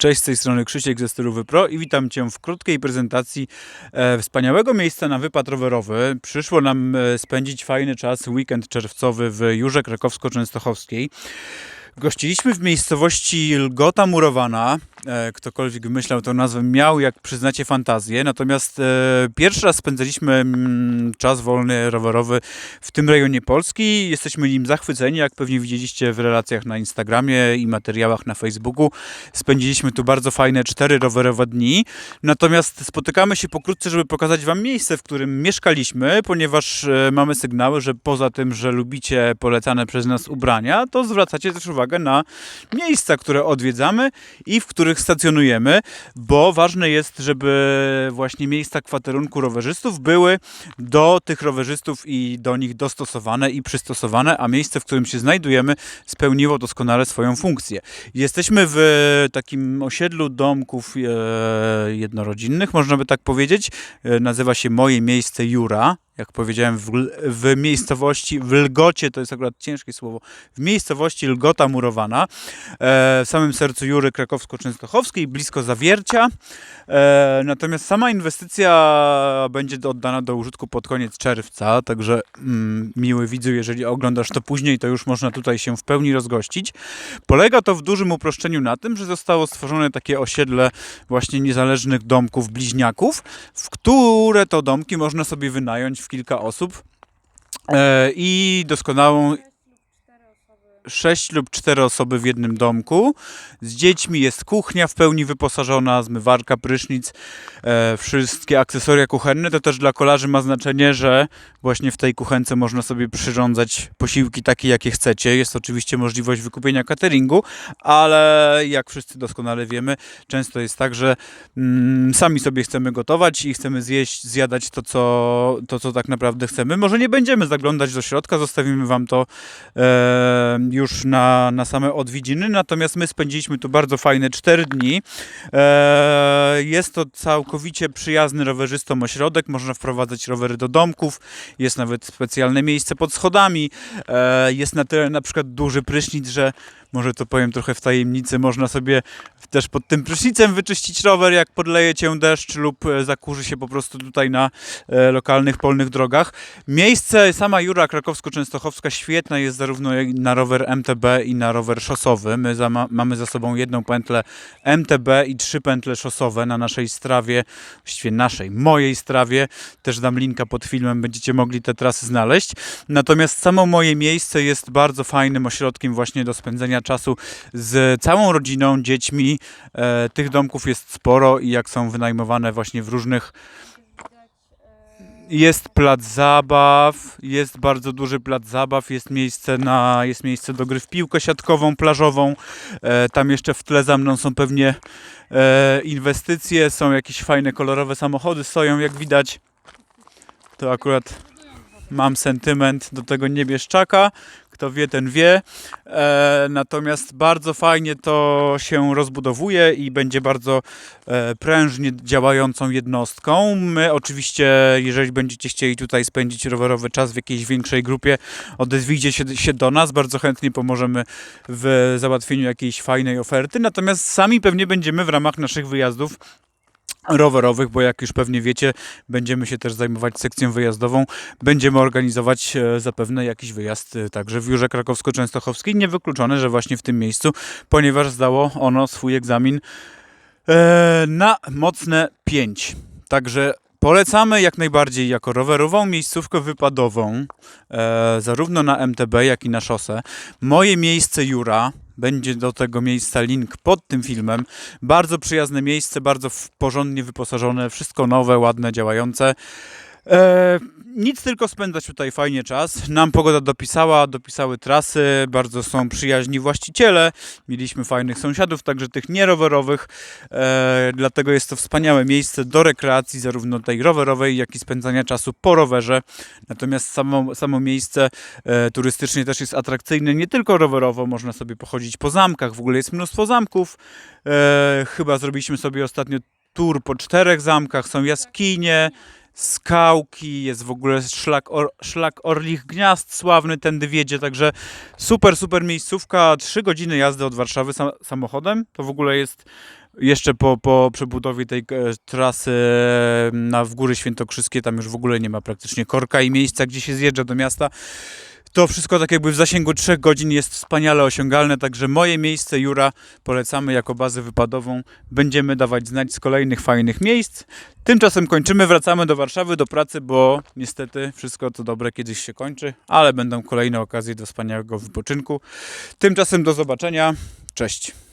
Cześć, z tej strony Krzysiek ze Stylu Pro i witam Cię w krótkiej prezentacji e, wspaniałego miejsca na wypad rowerowy. Przyszło nam e, spędzić fajny czas, weekend czerwcowy w Jurze Krakowsko-Częstochowskiej. Gościliśmy w miejscowości Lgota Murowana. E, ktokolwiek wymyślał tę nazwę miał, jak przyznacie, fantazję. Natomiast e, pierwszy raz spędzaliśmy mm, czas wolny rowerowy w tym rejonie Polski. Jesteśmy nim zachwyceni, jak pewnie widzieliście w relacjach na Instagramie i materiałach na Facebooku. Spędziliśmy tu bardzo fajne cztery rowerowe dni. Natomiast spotykamy się pokrótce, żeby pokazać Wam miejsce, w którym mieszkaliśmy, ponieważ e, mamy sygnały, że poza tym, że lubicie polecane przez nas ubrania, to zwracacie też uwagę na miejsca, które odwiedzamy i w których stacjonujemy, bo ważne jest, żeby właśnie miejsca kwaterunku rowerzystów były do tych rowerzystów i do nich dostosowane i przystosowane, a miejsce, w którym się znajdujemy, spełniło doskonale swoją funkcję. Jesteśmy w takim osiedlu domków e, jednorodzinnych, można by tak powiedzieć. E, nazywa się Moje Miejsce Jura. Jak powiedziałem, w, w miejscowości, w Lgocie, to jest akurat ciężkie słowo, w miejscowości Lgota Murowana, e, w samym sercu Jury Krakowsko-Częstochowskiej, blisko Zawiercia. E, natomiast sama inwestycja będzie oddana do użytku pod koniec czerwca, także mm, miły widzu, jeżeli oglądasz to później, to już można tutaj się w pełni rozgościć. Polega to w dużym uproszczeniu na tym, że zostało stworzone takie osiedle właśnie niezależnych domków bliźniaków, w które to domki można sobie wynająć w kilka osób e, i doskonałą 6 lub 4 osoby w jednym domku. Z dziećmi jest kuchnia w pełni wyposażona, zmywarka, prysznic, e, wszystkie akcesoria kuchenne. To też dla kolarzy ma znaczenie, że właśnie w tej kuchence można sobie przyrządzać posiłki takie, jakie chcecie. Jest oczywiście możliwość wykupienia cateringu, ale jak wszyscy doskonale wiemy, często jest tak, że mm, sami sobie chcemy gotować i chcemy zjeść, zjadać to co, to, co tak naprawdę chcemy. Może nie będziemy zaglądać do środka, zostawimy Wam to e, już na, na same odwiedziny, natomiast my spędziliśmy tu bardzo fajne 4 dni. E, jest to całkowicie przyjazny rowerzystom ośrodek, można wprowadzać rowery do domków, jest nawet specjalne miejsce pod schodami, e, jest na tyle na przykład duży prysznic, że może to powiem trochę w tajemnicy, można sobie też pod tym prysznicem wyczyścić rower, jak podleje cię deszcz lub e, zakurzy się po prostu tutaj na e, lokalnych polnych drogach. Miejsce, sama Jura Krakowsko-Częstochowska świetna jest zarówno na rower MTB i na rower szosowy. My za, ma, mamy za sobą jedną pętlę MTB i trzy pętle szosowe na naszej strawie, właściwie naszej, mojej strawie. Też dam linka pod filmem, będziecie mogli te trasy znaleźć. Natomiast samo moje miejsce jest bardzo fajnym ośrodkiem właśnie do spędzenia czasu z całą rodziną, dziećmi. E, tych domków jest sporo i jak są wynajmowane właśnie w różnych jest plac zabaw, jest bardzo duży plac zabaw, jest miejsce, na, jest miejsce do gry w piłkę siatkową, plażową. E, tam jeszcze w tle za mną są pewnie e, inwestycje, są jakieś fajne, kolorowe samochody, stoją jak widać. To akurat mam sentyment do tego niebieszczaka. Kto wie, ten wie. E, natomiast bardzo fajnie to się rozbudowuje i będzie bardzo e, prężnie działającą jednostką. My oczywiście, jeżeli będziecie chcieli tutaj spędzić rowerowy czas w jakiejś większej grupie, odezwijcie się, się do nas. Bardzo chętnie pomożemy w załatwieniu jakiejś fajnej oferty. Natomiast sami pewnie będziemy w ramach naszych wyjazdów rowerowych, bo jak już pewnie wiecie, będziemy się też zajmować sekcją wyjazdową. Będziemy organizować e, zapewne jakiś wyjazd e, także w Jurze Krakowsko-Częstochowskiej. Niewykluczone, że właśnie w tym miejscu, ponieważ zdało ono swój egzamin e, na mocne 5. Także Polecamy jak najbardziej jako rowerową miejscówkę wypadową, e, zarówno na MTB, jak i na szosę. Moje miejsce Jura, będzie do tego miejsca link pod tym filmem. Bardzo przyjazne miejsce, bardzo porządnie wyposażone, wszystko nowe, ładne, działające. E, nic tylko spędzać tutaj fajnie czas. Nam pogoda dopisała, dopisały trasy, bardzo są przyjaźni właściciele. Mieliśmy fajnych sąsiadów, także tych nierowerowych. E, dlatego jest to wspaniałe miejsce do rekreacji, zarówno tej rowerowej, jak i spędzania czasu po rowerze. Natomiast samo, samo miejsce e, turystycznie też jest atrakcyjne, nie tylko rowerowo, można sobie pochodzić po zamkach, w ogóle jest mnóstwo zamków. E, chyba zrobiliśmy sobie ostatnio tour po czterech zamkach, są jaskinie, skałki, jest w ogóle szlak, or, szlak Orlich Gniazd sławny, tędy wiedzie, także super, super miejscówka, trzy godziny jazdy od Warszawy sam, samochodem, to w ogóle jest jeszcze po, po przebudowie tej e, trasy e, na w Góry Świętokrzyskie, tam już w ogóle nie ma praktycznie korka i miejsca, gdzie się zjeżdża do miasta. To wszystko tak jakby w zasięgu 3 godzin jest wspaniale osiągalne, także moje miejsce Jura polecamy jako bazę wypadową. Będziemy dawać znać z kolejnych fajnych miejsc. Tymczasem kończymy, wracamy do Warszawy, do pracy, bo niestety wszystko to dobre kiedyś się kończy, ale będą kolejne okazje do wspaniałego wypoczynku. Tymczasem do zobaczenia. Cześć.